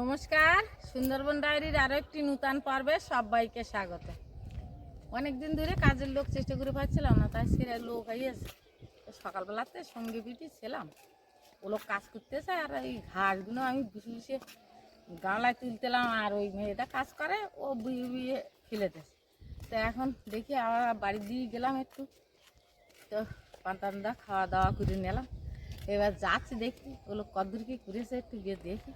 নমস্কার, সুন্দরবন ডায়েরির আরও একটি নূতন পর্বে সবাইকে স্বাগত। অনেক দিন ধরে কাজের লোক চেষ্টা করে পাচ্ছিলাম না, তাই সেরা লোক আইয়েছে সকালবেলাতে সঙ্গে পিটি ছিলাম। ও লোক কাজ করতেছে আর এই ঘাসগুলো আমি বুঝে বুঝে গামলায় তুলতেলাম আর ওই মেয়েটা কাজ করে, ও বুয়ে বুয়ে ফেলেতেছে। তো এখন দেখি আবার বাড়ির দিয়ে গেলাম একটু। তো পান্তান্দা খাওয়া দাওয়া করে নিলাম। এবার যাচ্ছি দেখি ওগুলো কদ্দূর কি করেছে একটু গিয়ে দেখি।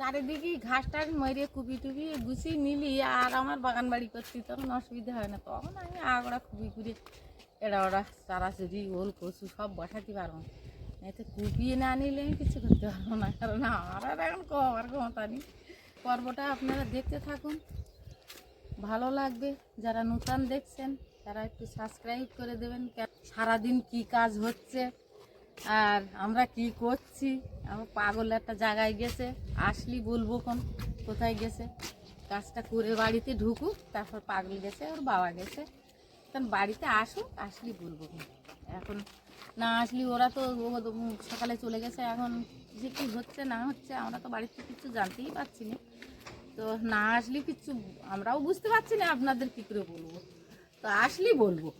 চারিদিকে ঘাস টাস মরে কুপি টুপি গুছিয়ে নিলি আর আমার বাগান বাড়ি করছি, তখন অসুবিধা হয় না। তখন আমি আগড়া খুবই করে এটা ওরা চারাচুরি ওল কচু সব বসাতে পারব। এতে কুপিয়ে না নিলে আমি কিছু করতে পারব না, কারণ আমার আর এখন কমার ক্ষমতা নেই। পর্বটা আপনারা দেখতে থাকুন, ভালো লাগবে। যারা নূতন দেখছেন, তারা একটু সাবস্ক্রাইব করে দেবেন। সারাদিন কি কাজ হচ্ছে? আর আমরা কি করছি? আমার পাগল একটা জায়গায় গেছে, আসলি বলব কোন, কোথায় গেছে? কাজটা করে বাড়িতে ঢুকুক, তারপর পাগল গেছে, ওর বাবা গেছে। তখন বাড়িতে আসুক, আসলি বলব কোন। এখন না আসলি, ওরা তো সকালে চলে গেছে, এখন যে কী হচ্ছে, না হচ্ছে, আমরা তো বাড়িতে কিছু জানতেই পারছি না। তো না আসলে কিছু, আমরাও বুঝতে পারছি না আপনাদের কী করে বলব। তো আসলেই বলব।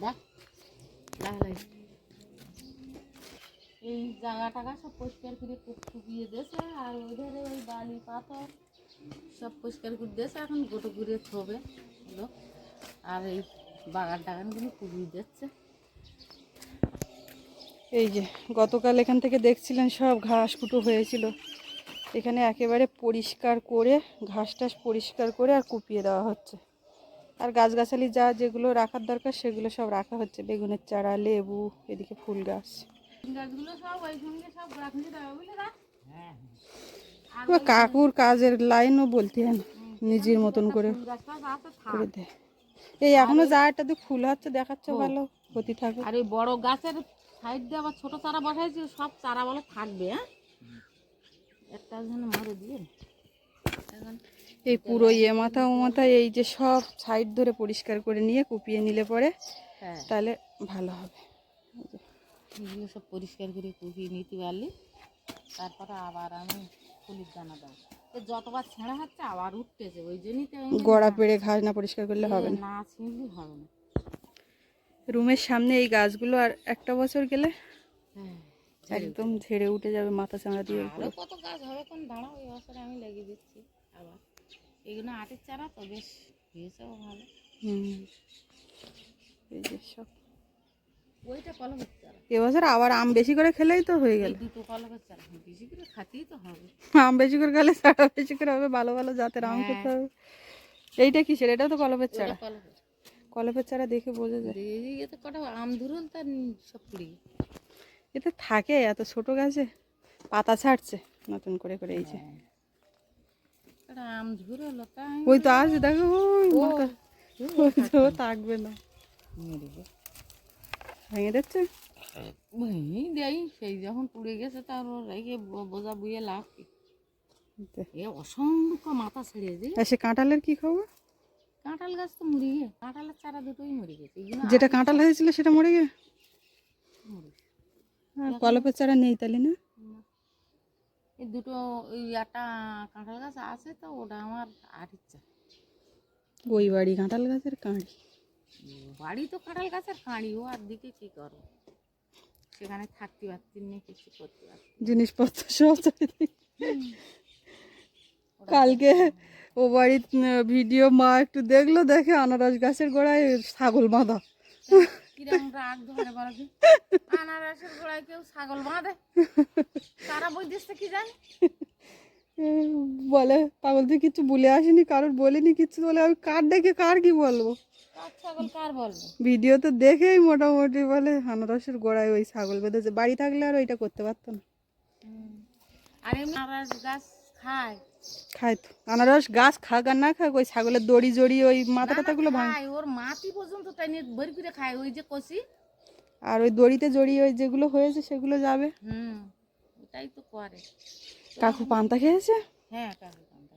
দেখ। এই জায়গা টাগা সব পরিষ্কার করে কুপিয়ে দিয়েছে, আর ওইধারে ওই বালি পাথর সব পরিষ্কার করে দিয়েছে, এখন গোটো করে থবে লোক আর এই বাগান টাগানগুলো কুপিয়ে দিচ্ছে। এই যে, গতকাল এখান থেকে দেখছিলেন সব ঘাস কুটো হয়েছিল। এখানে একেবারে পরিষ্কার করে, ঘাস টাস পরিষ্কার করে আর কুপিয়ে দেওয়া হচ্ছে। আর গাছগাছালি যা যেগুলো রাখার দরকার সেগুলো সব রাখা হচ্ছে। বেগুনের চারা লেবু এদিকে ফুল গাছ। আর এবার কাকুর কাজের লাইনও বলতে হয় না নিজের মতন করে দেয় এই এখনও যা একটাতে ফুল হচ্ছে দেখাচ্ছে ভালো ক্ষতি থাকুক। আর এই বড় গাছের সাইড দিয়ে আবার ছোট চারা বসাইছি সব চারা বলে থাকবে হ্যাঁ? একটা যেন মরে দিয়ে। এখন এই পুরো ইয়ে মাথা ও মাথা এই যে সব সাইড ধরে পরিষ্কার করে নিয়ে কুপিয়ে নিলে পরে হ্যাঁ। তাহলে ভালো হবে। এগুলো সব পরিষ্কার করে কুপিয়ে নিতে পারলি তারপরে আবার আমি ফুলির দানা দেবো যতবার ছেঁড়া হচ্ছে আবার উঠতেছে ওই জন্যই তো গড়া পেড়ে ঘাস না পরিষ্কার করলে হবে না। ছিঁড়লে হবে না। রুমের সামনে এই গাছগুলো আর একটা বছর গেলে হ্যাঁ একদম ঝেড়ে উঠে যাবে মাথা চাঁড়া দিয়ে কত গাছ হবে কোন দাঁড়াও ওই বছরে আমি লাগিয়ে দিচ্ছি আবার। এগুলো আটের চারা তো বেশ হয়েছেও ভালো। সব। ওইটা কলমের চারা। এবছর আবার আম বেশি করে খেলেই তো হয়ে গেল। দুটো কলমের চারা বেশি করে খাতেই তো হবে। আম বেশি করে খেলে চারা বেশি করে হবে ভালো ভালো জাতের আম হ্যাঁ। খেতে হবে। এইটা কিসের? এটা তো কলপের চারা। কলমের। চারা দেখে বোঝা যায়। এতে কটা আম ধরুন তার সব পুড়ি এতে থাকে এত ছোট গাছে। পাতা ছাড়ছে নতুন করে করে এই যে একটা আম ধরে লতা ওই তো আছে দেখো ওই থাকবে না। ভেঙে দিচ্ছে? ভেঙে দেয় সেই যখন পুড়ে গেছে তার রেখে বোঝা বুয়ে লাভ কি? এ অসংখ্য মাথা ছেড়ে দিয়ে সে কাঁঠালের কি খবর কাঁঠাল গাছ তো মরে গিয়ে কাঁঠালের চারা দুটোই মরে গেছে যেটা কাঁঠাল হয়েছিল সেটা মরে গে গেছে। আর কলপের চারা নেই তাহলে না। এই দুটো ওই একটা কাঁঠাল গাছ আছে তো ওটা আমার আর ইচ্ছা। ওই বাড়ি কাঁঠাল গাছের কাঁড়ি? বাড়ি তো কাঁঠাল গাছের কাঁড়ি ও আর দিকে কি করো? সেখানে থাকতে পারছি না কিছু করতে পারছি জিনিসপত্র সব কালকে ও বাড়ির ভিডিও মা একটু দেখল দেখে আনারস গাছের গোড়ায় ছাগল বাঁধা। রাগ ধরে আনারসের গোড়ায় কেউ ছাগল বাঁধে? তারা বই দিচ্ছে কি জানি? বলে পাগল তুই কিছু বলে আসিনি কারোর বলিনি কিছু বলে আমি কার দেখে কার কি বলব? ছাগল কার বলব? ভিডিও তো দেখেই মোটামুটি বলে আনারসের গোড়ায় ওই ছাগল বেঁধেছে। বাড়ি থাকলে আর ওইটা করতে পারতো না। আর এমনি আনারস গাছ খায়। খায় তো। আনারস গাছ খাক আর না খাক ওই ছাগলের দড়ি জড়ি ওই মাথা টাথাগুলো ভাঙ ওর মাটি পর্যন্ত তাই নিয়ে ভরি করে খায় ওই যে কষি আর ওই দড়িতে জড়িয়ে ওই যেগুলো হয়েছে সেগুলো যাবে। হুম ওটাই তো করে। কাকু পান্তা খেয়েছে? হ্যাঁ কাকু কান্দা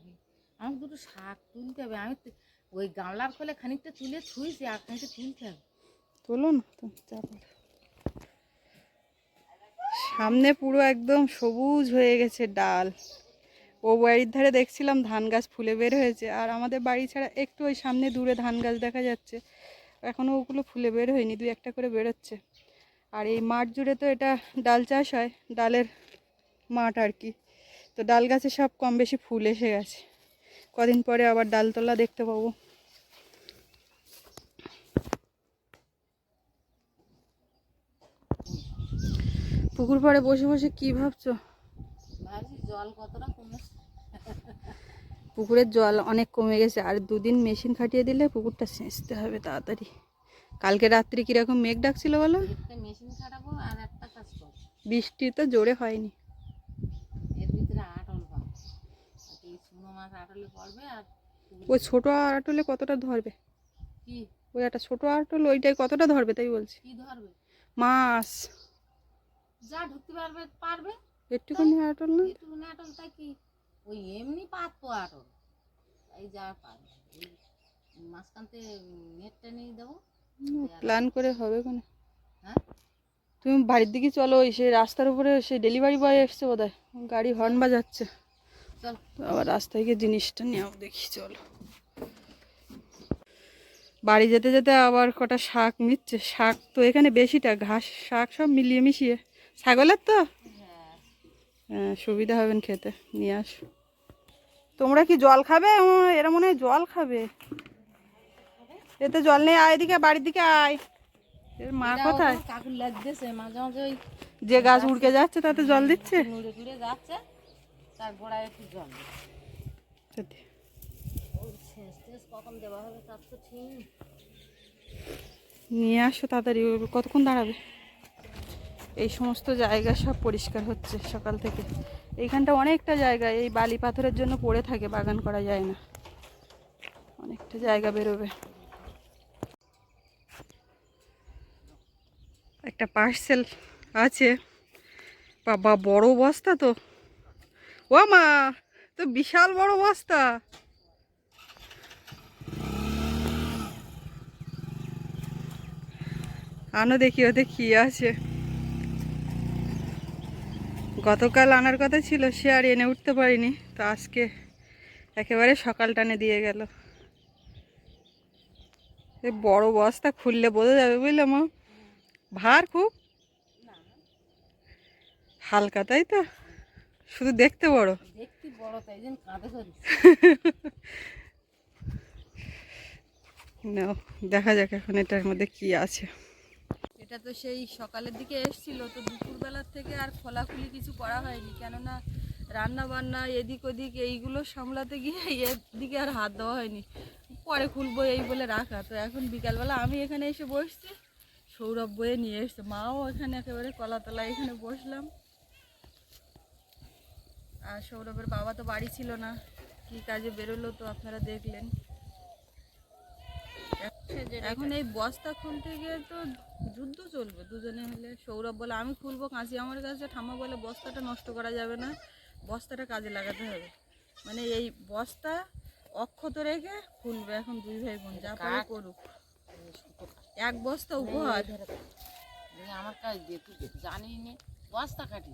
আমাকে দুটো শাক তুলতে হবে আমি তো ওই গামলার খোলে খানিকটা তুলে থুইছি আর খানিকটা তুলতে হবে। তোলো না তো চাপা সামনে পুরো একদম সবুজ হয়ে গেছে ডাল। ও বাড়ির ধারে দেখছিলাম ধান গাছ ফুলে বের হয়েছে। আর আমাদের বাড়ি ছাড়া একটু ওই সামনে দূরে ধান গাছ দেখা যাচ্ছে। এখনও ওগুলো ফুলে বের হয়নি, দুই একটা করে বেরোচ্ছে। আর এই মাঠ জুড়ে তো এটা ডাল চাষ হয়, ডালের মাঠ আর কি। তো ডাল গাছে সব কম বেশি ফুল এসে গেছে। কদিন পরে আবার ডালতলা দেখতে পাবো। পুকুর পাড়ে বসে বসে কি ভাবছ ভাবছি জল কতটা কমেছে পুকুরের জল অনেক কমে গেছে আর দুদিন মেশিন খাটিয়ে দিলে পুকুরটা সেঁচতে হবে তাড়াতাড়ি। কালকে রাত্রি কীরকম মেঘ ডাকছিল বলো? একটা মেশিন খাটাবো আর একটা কাজ করব। বৃষ্টি তো জোরে হয়নি। এর ভিতরে আটল পাবো এই শুকনো মাছ আটলে পড়বে আর ওই ছোট আটলে কতটা ধরবে? কি? ওই একটা ছোট আটল ওইটাই কতটা ধরবে তাই বলছি। কি ধরবে? মাছ। যা ঢুকতে পারবে পারবে। একটুখানি আটল না? একটু আটল তাই কি? ওই এমনি পাতবো আটল। এই যা পারবে এই মাঝখানতে নেটটা নিয়ে দেবো। প্ল্যান করে হবে কোনো। হ্যাঁ? তুমি বাড়ির দিকে চলো ওই সেই রাস্তার উপরে সেই ডেলিভারি বয় এসছে বোধ গাড়ি হর্ন বাজাচ্ছে। চল। আবার রাস্তায় গিয়ে জিনিসটা নেও দেখি চলো। বাড়ি যেতে যেতে আবার কটা শাক নিচ্ছে শাক তো এখানে বেশিটা ঘাস শাক সব মিলিয়ে মিশিয়ে। ছাগলের তো? সুবিধা হবেন খেতে নিয়ে আস। তোমরা কি জল খাবে? এরা মনে হয় জল খাবে। এতে জল নেই আয় এদিকে বাড়ির দিকে আয়। এর মা কোথায়? কাকুর লাগতেছে মাঝে মাঝে ওই যে গাছ উড়কে যাচ্ছে তাতে জল দিচ্ছে? নুড়ে টুড়ে যাচ্ছে তার গোড়ায় একটু জল ঠিক নিয়ে আসো তাড়াতাড়ি কতক্ষণ দাঁড়াবে? এই সমস্ত জায়গা সব পরিষ্কার হচ্ছে সকাল থেকে। এইখানটা অনেকটা জায়গা, এই বালি পাথরের জন্য পড়ে থাকে, বাগান করা যায় না। অনেকটা জায়গা বেরোবে। একটা পার্সেল আছে। বাবা, বড় বস্তা তো। ও মা, তো বিশাল বড় বস্তা। আনো দেখি ওতে কি আছে। গতকাল আনার কথা ছিল সে আর এনে উঠতে পারিনি। তো আজকে একেবারে সকাল টানে দিয়ে গেল। এই বড় বস্তা খুললে বোঝা যাবে বুঝলে মা? ভার খুব। হালকা তাই তো? শুধু দেখতে বড়। দেখতে বড় তাই জন্য কাঁধে দেখা যাক এখন এটার মধ্যে কি আছে। এটা তো সেই সকালের দিকে এসছিল, তো দুপুরবেলার থেকে আর খোলাখুলি কিছু করা হয়নি। কেননা রান্না বান্না এদিক ওদিক এইগুলো সামলাতে গিয়ে এদিকে আর হাত দেওয়া হয়নি। পরে খুলবো এই বলে রাখা। তো এখন বিকালবেলা আমি এখানে এসে বসছি, সৌরভ বয়ে নিয়ে এসছে। মাও এখানে একেবারে কলাতলা এখানে বসলাম। আর সৌরভের বাবা তো বাড়ি ছিল না, কি কাজে বেরোলো তো আপনারা দেখলেন। এখন এই বস্তা খুলতে গিয়ে তো যুদ্ধ চলবে দুজনে মিলে। সৌরভ বলে আমি খুলবো কাঁচি আমার কাছে। ঠাম্মা বলে বস্তাটা নষ্ট করা যাবে না বস্তাটা কাজে লাগাতে হবে। মানে এই বস্তা অক্ষত রেখে খুলবে এখন দুই ভাই বোন যা পারে করুক। এক বস্তা উপহার। আমার কাজ দিয়ে তুই জানি নে বস্তা কাটি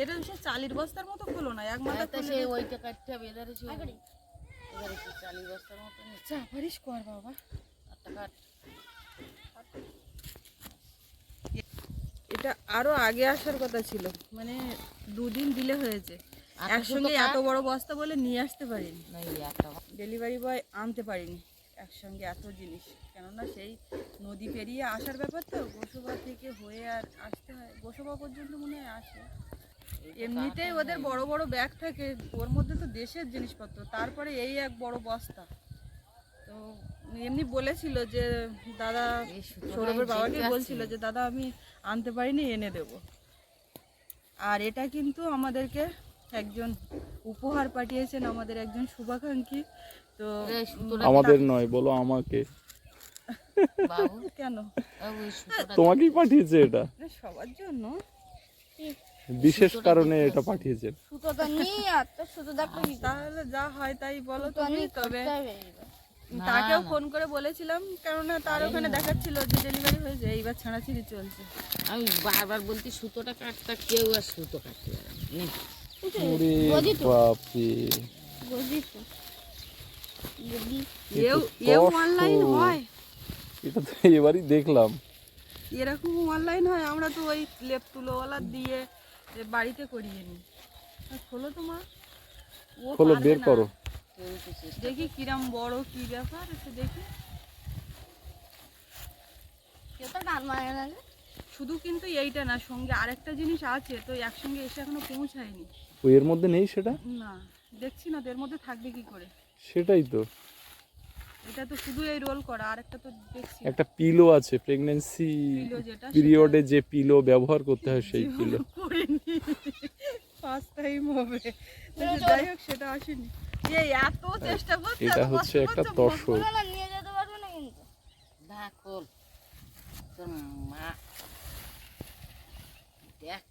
এটা সে চালির বস্তার মতো খুলো না এক মাথা খুলে ওইটা কাটতে হবে এধারে চালি বস্তার মতো নিচ্ছে? চা পারিস কর বাবা। কাট। এটা আরও আগে আসার কথা ছিল। মানে দুদিন দিলে হয়েছে। একসঙ্গে এত বড় বস্তা বলে নিয়ে আসতে পারিনি। না ডেলিভারি বয় আনতে পারিনি। একসঙ্গে এত জিনিস। কেননা সেই নদী পেরিয়ে আসার ব্যাপার তো গোসবা থেকে হয়ে আর আসতে হয়। গোসবা পর্যন্ত মনে হয় আসে। এমনিতেই ওদের বড় বড় ব্যাগ থাকে ওর মধ্যে তো দেশের জিনিসপত্র তারপরে এই এক বড় বস্তা। তো এমনি বলেছিল যে দাদা সৌরভের বাবাকে বলছিল যে দাদা আমি আনতে পারিনি এনে দেব। আর এটা কিন্তু আমাদেরকে একজন উপহার পাঠিয়েছেন আমাদের একজন শুভাকাঙ্ক্ষী। তো আমাদের নয় বলো আমাকে। বাবু? কেন? তোমাকেই পাঠিয়েছে এটা। সবার জন্য? বিশেষ কারণে এটা পাঠিয়েছেন। সুতোটা নিয়ে আর তো সুতো দেখো তাহলে যা হয় তাই বলো তুমি তবে তাকেও ফোন করে বলেছিলাম কেননা তার ওখানে দেখাচ্ছিল যে ডেলিভারি হয়েছে এইবার ছাড়াছিড়ি চলছে। আমি বারবার বলছি সুতোটা কাটতা কেউ আর সুতো কাটতে হয়? এটা তো এবারই দেখলাম। এরকম অনলাইন হয়? আমরা তো ওই লেপ তুলোওয়ালা দিয়ে এ বাড়িতে করিয়ে আর খোলো তো মা। ও খোলো বের করো। দেখি কিরাম বড় কি ব্যাপার একটু দেখি। শুধু কিন্তু এইটা না সঙ্গে আরেকটা জিনিস আছে তো একসঙ্গে এসে এখনও পৌঁছায়নি। ও এর মধ্যে নেই সেটা? না দেখছি না তো এর মধ্যে থাকবে কি করে? সেটাই তো। এটা তো শুধু এই রোল করা আরেকটা তো দেখছি। একটা পিলো আছে প্রেগনেন্সি পিলো পিরিয়ডে যে পিলো ব্যবহার করতে হয় সেই পিলো করিনি। ফার্স্ট টাইম হবে। যাই হোক সেটা আসেনি। এই এত চেষ্টা করছে এটা হচ্ছে একটা তসর। না খোল তোর মা। দেখ।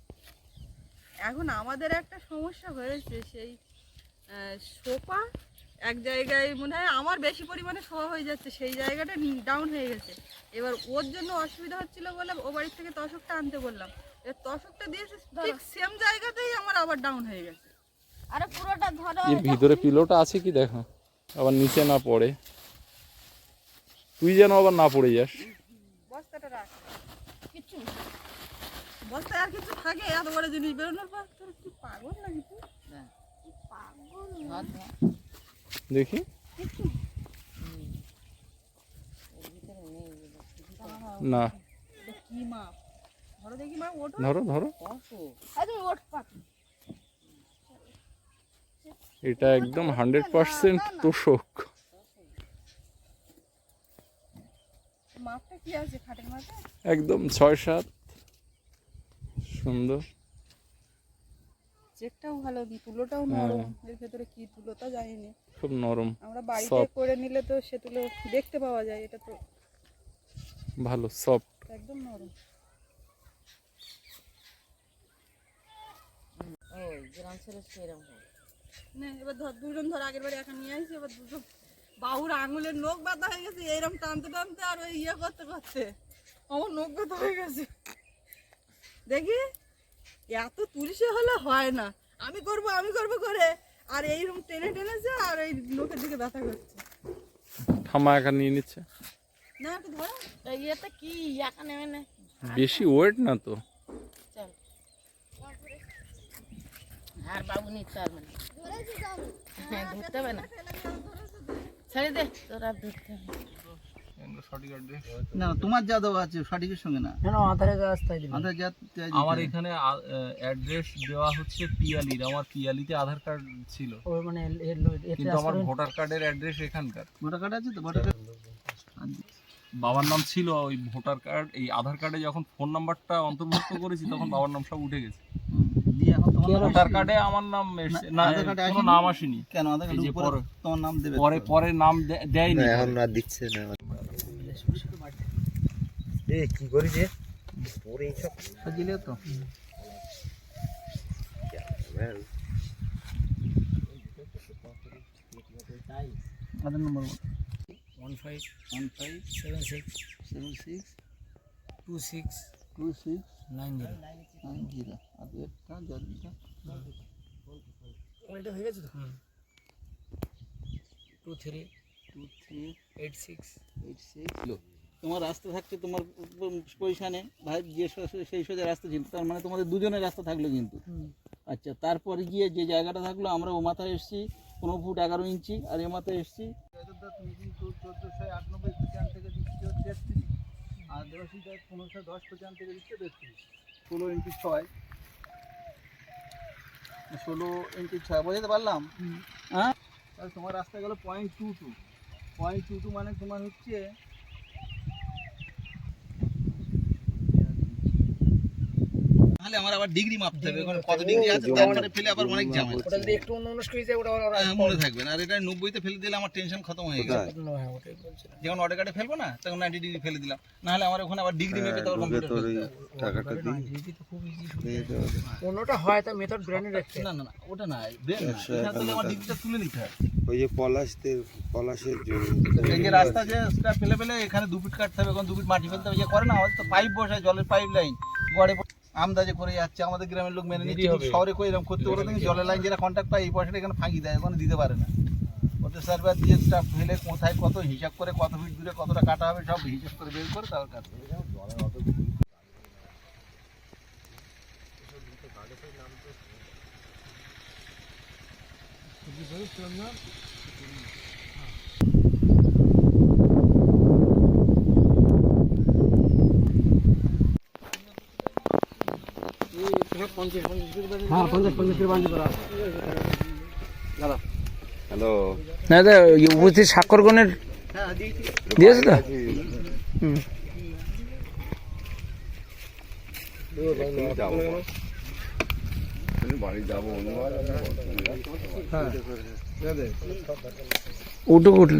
এখন আমাদের একটা সমস্যা হয়েছে সেই সোফা এক জায়গায় মনে হয় আমার বেশি পরিমাণে শোয়া হয়ে যাচ্ছে সেই জায়গাটা ডাউন হয়ে গেছে। এবার ওর জন্য অসুবিধা হচ্ছিল বলে ও বাড়ির থেকে তশকটা আনতে বললাম। এবার তশকটা দিয়েছে ঠিক সেম জায়গাতেই আমার আবার ডাউন হয়ে গেছে। আরে পুরোটা ধরো এর ভিতরে পিলোটা আছে কি দেখো? আবার নিচে না পড়ে। তুই যেন আবার না পড়ে যাস। বস্তাটা রাখ। কিচ্ছু বস্তায় আর কিছু থাকে? এত বড় জিনিস বেরোনোর পর তোর কি পাগল নাকি তুই? দেখ। পাগল। দেখি। না। ধরো ধরো। এটা একদম হান্ড্রেড পার্সেন্ট তোষক। একদম ছয় সাত। সুন্দর। চেকটাও ভালো তুলোটাও হ্যাঁ। নরম। এর ভেতরে কি তুলো তা জানি না খুব নরম আমরা বাড়িতে করে নিলে তো সে তুলো দেখতে পাওয়া যায় এটা তো ভালো সফট একদম নরম। ওই গ্রাম সেরকম না এবার ধর দুজন ধর আগের বাড়ি এখন নিয়ে আসি এবার দুজন বাহুর আঙুলের নখ বাঁধা হয়ে গেছে এইরকম টানতে টানতে আর ওই ইয়ে করতে করতে আমার নখ বাঁধা হয়ে গেছে। দেখি? এত তুলসে হলে হয় না। আমি করব আমি করব করে। আর এই এইরকম টেনে টেনেছে আর এই লোকের দিকে ব্যথা করছে। ঠামা একা নিয়ে নিচ্ছে। না একটু ধরো। ইয়েটা কি? একা নেবে না। বেশি ওয়েট না তো। চল। আর বাবু নিতে পারবে না। হ্যাঁ ধরতে হবে না। ছেড়ে দে তোর ধরতে হবে না। না না, তোমার যা দেওয়া আছে সঠিকের সঙ্গে না। কেন আধারে রাস্তায় দিবি আধার যা যা- আমার এখানে অ্যাড্রেস দেওয়া হচ্ছে পিয়ালির আমার পিয়ালিতে আধার কার্ড ছিল। ও মানে এর- এর লো- এর কিন্তু আমার ভোটার কার্ডের অ্যাড্রেস এখানকার। ভোটার কার্ড আছে তো? ভোটার কার্ড বাবার নাম ছিল ওই ভোটার কার্ড এই আধার কার্ডে যখন ফোন নাম্বারটা অন্তর্ভুক্ত করেছি তখন বাবার নাম সব উঠে গেছে। ভোটার কার্ডে আমার নাম না কোনো আসেনি? নাম আসেনি। কেন? আধার কার্ড পরে- তোমার নাম দেবে পরে পরে নাম দেয়নি। এখন আর দিচ্ছে না। এ কি করি যে? পরে এইসব সাজিলে তো। Aadhaar number One five one five seven six seven six two six two six nine zero. Nine zero. আর এটা জলটা ওইটা হয়ে গেছে তো? Two three two three eight six. Eight six তোমার রাস্তা থাকছে তোমার পজিশনে ভাই যে সেই সোজা রাস্তা ছিল তার মানে তোমাদের দুজনের রাস্তা থাকল কিন্তু। আচ্ছা তারপরে গিয়ে যে জায়গাটা থাকল আমরা ও মাথায় এসেছি পনেরো ফুট এগারো ইঞ্চি আর এ মাথায় এসেছি। তুমি কিন্তু চোদ্দোশো আটানব্বই পঁচান থেকে দিচ্ছ তেত্রিশ। আর পনেরোশো দশ পঁচান থেকে দিচ্ছে তেত্রিশ। ষোলো ইঞ্চি ছয়। ষোলো ইঞ্চি ছয় বোঝাতে পারলাম? হ্যাঁ? তাহলে তোমার রাস্তা গেলো point two two point two two মানে তোমার হচ্ছে তাহলে আমার আবার ডিগ্রি মাপতে হবে। ওখানে কত ডিগ্রি আছে তারপরে ফেলে আবার অনেক ঝামেলা ওটা যদি একটু অন্য করে যায় ওটা ওরা হ্যাঁ, মনে থাকবে না। আর এটা নব্বইতে ফেলে দিলে আমার টেনশন খতম হয়ে গেল হ্যাঁ ওটাই বলছিলাম। যখন অর্ডার কার্ডে ফেলব না তখন নাইনটি ডিগ্রি ফেলে দিলাম। না হলে আমার ওখানে আবার ডিগ্রি মেপে তো কম্পিউটার টাকাটা দিই। খুব ইজি দিয়ে দেওয়া যাবে। অন্যটা হয় তা মেথড ব্র্যান্ডেড রাখছে না না না ওটা না ব্রেন না। আচ্ছা, এখানে তাহলে আমার ডিগ্রিটা তুলে নিতে হবে ওই যে পলাশদের পলাশের জন্য এই যে রাস্তা যে সেটা ফেলে ফেলে এখানে দু ফিট কাটতে হবে এখন দু ফিট মাটি ফেলতে হবে। যে করে না আমাদের তো পাইপ বসায় জলের পাইপ লাইন গড়ে আমদাজে করে যাচ্ছে আমাদের গ্রামের লোক মেনে নিচ্ছে শহরে করে এরকম করতে ওরা দেখি জলের লাইন যেটা কন্ট্যাক্ট পায় এই পয়সাটা এখানে ফাঁকি দেয় ওখানে দিতে পারে না। ওদের সার্ভার দিয়ে স্টাফ ফেলে কোথায় কত হিসাব করে কত ফিট দূরে কতটা কাটা হবে সব হিসাব করে বের করে কাটতে হবে। হ্যাঁ পঞ্চাশ পঞ্চাশ করে বান্ধি করা হ্যালো। না দা উপস্থিত স্বাক্ষরগণের দিয়েছে তো? উঠুক উঠল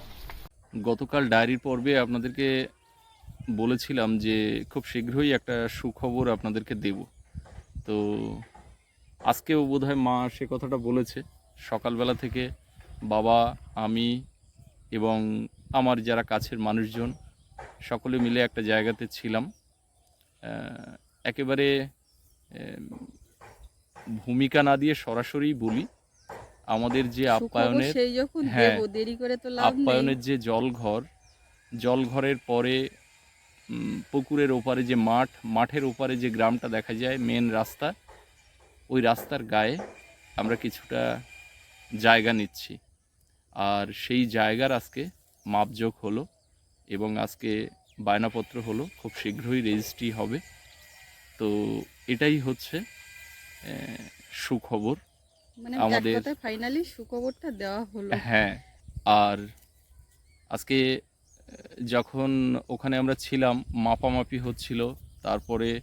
গতকাল ডায়েরির পর্বে আপনাদেরকে বলেছিলাম যে খুব শীঘ্রই একটা সুখবর আপনাদেরকে দেব। তো আজকেও বোধহয় মা সে কথাটা বলেছে। সকালবেলা থেকে বাবা, আমি এবং আমার যারা কাছের মানুষজন সকলে মিলে একটা জায়গাতে ছিলাম। একেবারে ভূমিকা না দিয়ে সরাসরি বলি আমাদের যে আপ্যায়নের হ্যাঁ, আপ্যায়নের যে জলঘর জলঘরের পরে পুকুরের ওপারে যে মাঠ মাঠের ওপারে যে গ্রামটা দেখা যায় মেন রাস্তা ওই রাস্তার গায়ে আমরা কিছুটা জায়গা নিচ্ছি। আর সেই জায়গার আজকে মাপযোগ হলো এবং আজকে বায়নাপত্র হলো খুব শীঘ্রই রেজিস্ট্রি হবে। তো এটাই হচ্ছে সুখবর। আমাদের- ফাইনালি সুখবরটা দেওয়া হলো। হ্যাঁ আর আজকে যখন ওখানে আমরা ছিলাম মাপামাপি হচ্ছিল তারপরে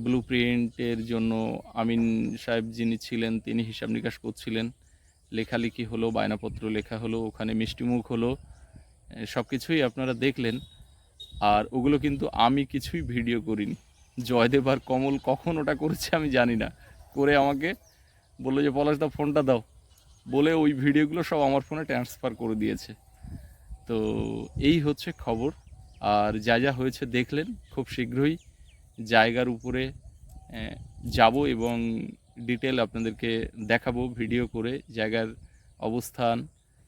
ব্লু প্রিন্টের জন্য আমিন সাহেব যিনি ছিলেন তিনি হিসাব নিকাশ করছিলেন। লেখালেখি হলো বায়নাপত্র লেখা হলো ওখানে মিষ্টিমুখ হলো সব কিছুই আপনারা দেখলেন। আর ওগুলো কিন্তু আমি কিছুই ভিডিও করিনি। জয়দেব আর কমল কখন ওটা করেছে আমি জানি না। করে আমাকে বলল যে পলাশদা ফোনটা দাও। বলে ওই ভিডিওগুলো সব আমার ফোনে ট্রান্সফার করে দিয়েছে। তো এই হচ্ছে খবর। আর যা যা হয়েছে দেখলেন, খুব শীঘ্রই জায়গার উপরে যাব এবং ডিটেল আপনাদেরকে দেখাবো ভিডিও করে। জায়গার অবস্থান,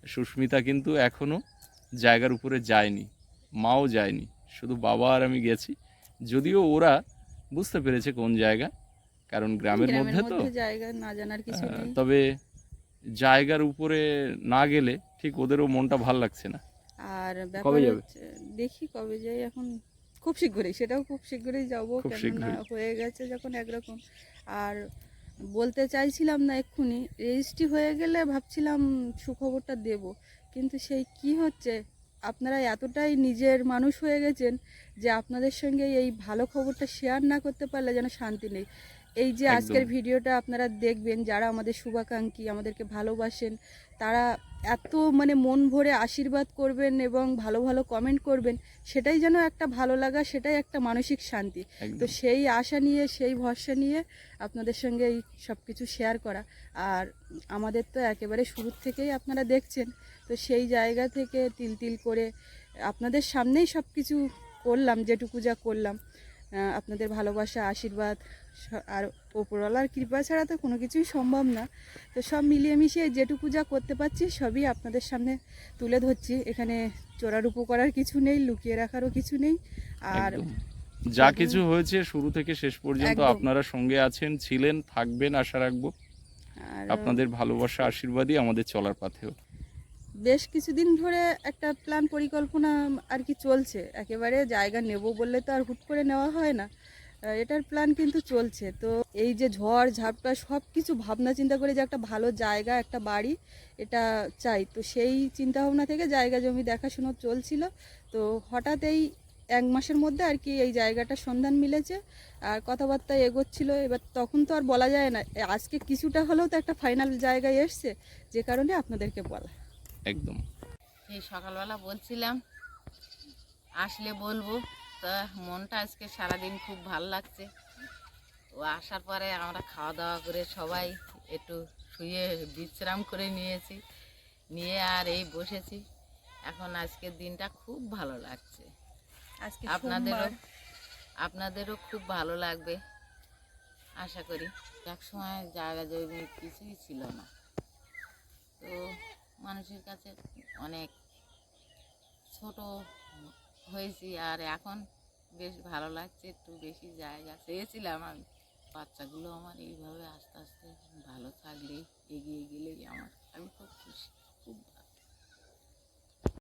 সুস্মিতা কিন্তু এখনও জায়গার উপরে যায়নি, মাও যায়নি। শুধু বাবা আর আমি গেছি। যদিও ওরা বুঝতে পেরেছে কোন জায়গা। কারণ গ্রামের মধ্যে তো জায়গা না জানার কিছু আহ, নেই। তবে জায়গার উপরে না গেলে ঠিক ওদেরও মনটা ভালো লাগছে না। আর কবে যাবে? দেখি কবে যাই এখন খুব শীঘ্রই সেটাও খুব শীঘ্রই যাব কেননা হয়ে গেছে যখন একরকম। আর বলতে চাইছিলাম না এক্ষুনি রেজিস্ট্রি হয়ে গেলে ভাবছিলাম সুখবরটা দেব কিন্তু সেই কি হচ্ছে? আপনারা এতটাই নিজের মানুষ হয়ে গেছেন যে আপনাদের সঙ্গে এই ভালো খবরটা শেয়ার না করতে পারলে যেন শান্তি নেই। এই যে আজকের ভিডিওটা আপনারা দেখবেন যারা আমাদের শুভাকাঙ্ক্ষী আমাদেরকে ভালোবাসেন তারা এত মানে মন ভরে আশীর্বাদ করবেন এবং ভালো ভালো কমেন্ট করবেন সেটাই যেন একটা ভালো লাগা সেটাই একটা মানসিক শান্তি। তো সেই আশা নিয়ে সেই ভরসা নিয়ে আপনাদের সঙ্গে এই সব কিছু শেয়ার করা। আর আমাদের তো একেবারে শুরুর থেকেই আপনারা দেখছেন তো সেই জায়গা থেকে তিল তিল করে আপনাদের সামনেই সব কিছু করলাম যেটুকু যা করলাম। আপনাদের ভালোবাসা আশীর্বাদ আর ওপরওয়ালার কৃপা ছাড়া তো কোনো কিছুই সম্ভব না। তো সব মিলিয়ে মিশিয়ে যেটুকু যা করতে পারছি সবই আপনাদের সামনে তুলে ধরছি। এখানে চোরারূপো করার কিছু নেই লুকিয়ে রাখারও কিছু নেই আর যা কিছু হয়েছে শুরু থেকে শেষ পর্যন্ত আপনারা সঙ্গে আছেন ছিলেন থাকবেন আশা রাখব। আপনাদের ভালোবাসা আশীর্বাদই আমাদের চলার পথেও। বেশ কিছুদিন ধরে একটা প্ল্যান পরিকল্পনা আর কি চলছে। একেবারে জায়গা নেব বললে তো আর হুট করে নেওয়া হয় না। এটার প্ল্যান কিন্তু চলছে। তো এই যে ঝড়, ঝাপটা সব কিছু ভাবনা চিন্তা করে যে একটা ভালো জায়গা, একটা বাড়ি এটা চাই। তো সেই চিন্তা ভাবনা থেকে জায়গা জমি দেখাশুনো চলছিল। তো হঠাৎ এই এক মাসের মধ্যে আর কি এই জায়গাটার সন্ধান মিলেছে আর কথাবার্তা এগোচ্ছিল। এবার তখন তো আর বলা যায় না। আজকে কিছুটা হলেও তো একটা ফাইনাল জায়গায় এসছে। যে কারণে আপনাদেরকে বলা। একদম। সেই সকালবেলা বলছিলাম আসলে বলব তা মনটা আজকে সারাদিন খুব ভালো লাগছে। ও আসার পরে আমরা খাওয়া দাওয়া করে সবাই একটু শুয়ে বিশ্রাম করে নিয়েছি নিয়ে আর এই বসেছি। এখন আজকের দিনটা খুব ভালো লাগছে। আজকে আপনাদেরও আপনাদেরও খুব ভালো লাগবে আশা করি। এক সময় জায়গা জমি কিছুই ছিল না। তো মানুষের কাছে অনেক ছোট হয়েছি আর এখন বেশ ভালো লাগছে, একটু বেশি জায়গা চেয়েছিলাম আমি। বাচ্চাগুলো আমার এইভাবে আস্তে আস্তে ভালো থাকলেই এগিয়ে গেলেই আমার, আমি খুব খুশি।